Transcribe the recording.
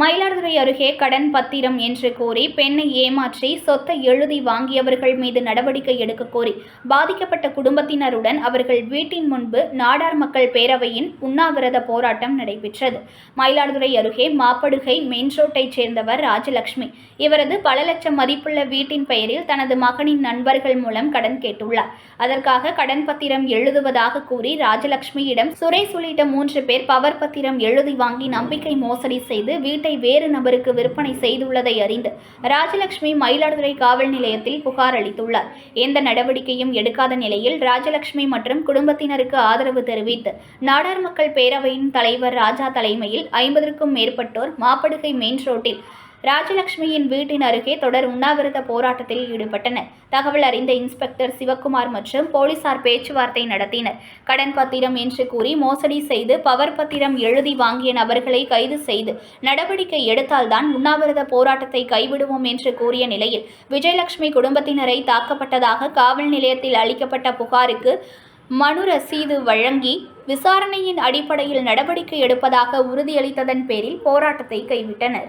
Mayiladuthurai அருகே கடன் பத்திரம் என்று கூறி பெண்ணை ஏமாற்றி சொத்தை எழுதி வாங்கியவர்கள் மீது நடவடிக்கை எடுக்க கோரி பாதிக்கப்பட்ட குடும்பத்தினருடன் அவர்கள் வீட்டின் முன்பு நாடார் மக்கள் பேரவையின் உண்ணாவிரத போராட்டம் நடைபெற்றது. மயிலாடுதுறை அருகே மாப்படுகை மெயின் ரோட்டைச் சேர்ந்தவர் ராஜலட்சுமி இவரது பல லட்சம் மதிப்புள்ள வீட்டின் பெயரில் தனது மகனின் நண்பர்கள் மூலம் கடன் கேட்டுள்ளார். அதற்காக கடன் பத்திரம் எழுதுவதாக கூறி ராஜலட்சுமியிடம் சுரேஷ் உள்ளிட்ட மூன்று பேர் பவர் பத்திரம் எழுதி வாங்கி நம்பிக்கை மோசடி செய்து வீட்டை வேறு நபருக்கு விற்பனை செய்துள்ளதை அறிந்து ராஜலட்சுமி மயிலாடுதுறை காவல் நிலையத்தில் புகார் அளித்துள்ளார். எந்த நடவடிக்கையும் எடுக்காத நிலையில் ராஜலட்சுமி மற்றும் குடும்பத்தினருக்கு ஆதரவு தெரிவித்து நாடார் மக்கள் பேரவையின் தலைவர் ராஜா தலைமையில் ஐம்பதற்கும் மேற்பட்டோர் மாப்படுகை மெயின் ரோட்டில் ராஜலட்சுமியின் வீட்டின் அருகே தொடர் உண்ணாவிரத போராட்டத்தில் ஈடுபட்டனர். தகவல் அறிந்த இன்ஸ்பெக்டர் சிவக்குமார் மற்றும் போலீசார் பேச்சுவார்த்தை நடத்தினர். கடன் பத்திரம் என்று கூறி மோசடி செய்து பவர் பத்திரம் எழுதி வாங்கிய நபர்களை கைது செய்து நடவடிக்கை எடுத்தால்தான் உண்ணாவிரத போராட்டத்தை கைவிடுவோம் என்று கூறிய நிலையில் விஜயலட்சுமி குடும்பத்தினரை தாக்கப்பட்டதாக காவல் நிலையத்தில் அளிக்கப்பட்ட புகாருக்கு மனு ரசீது வழங்கி விசாரணையின் அடிப்படையில் நடவடிக்கை எடுப்பதாக உறுதியளித்ததன் பேரில் போராட்டத்தை கைவிட்டனர்.